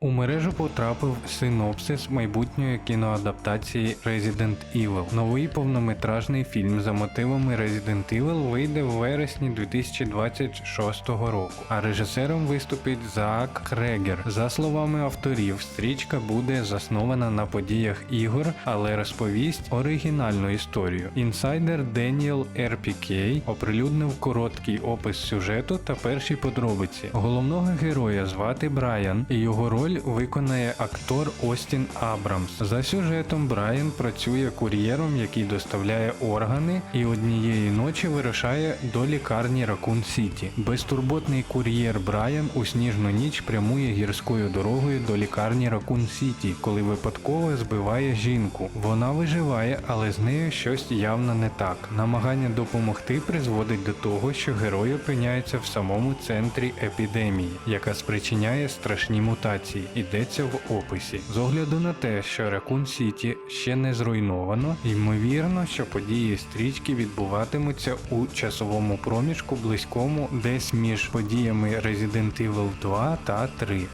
У мережу потрапив синопсис майбутньої кіноадаптації Resident Evil. Новий повнометражний фільм за мотивами Resident Evil вийде в вересні 2026 року, а режисером виступить Заак Крегер. За словами авторів, стрічка буде заснована на подіях ігор, але розповість оригінальну історію. Інсайдер Деніел RPK оприлюднив короткий опис сюжету та перші подробиці. Головного героя звати Брайан, і його роль виконає актор Остін Абрамс. За сюжетом Брайан працює кур'єром, який доставляє органи, і однієї ночі вирушає до лікарні Ракун Сіті. Безтурботний кур'єр Брайан у сніжну ніч прямує гірською дорогою до лікарні Ракун Сіті, коли випадково збиває жінку. Вона виживає, але з нею щось явно не так. Намагання допомогти призводить до того, що герой опиняється в самому центрі епідемії, яка спричиняє страшні мутації. Йдеться в описі. З огляду на те, що Ракун Сіті ще не зруйновано, ймовірно, що події стрічки відбуватимуться у часовому проміжку близькому десь між подіями Resident Evil 2 та 3.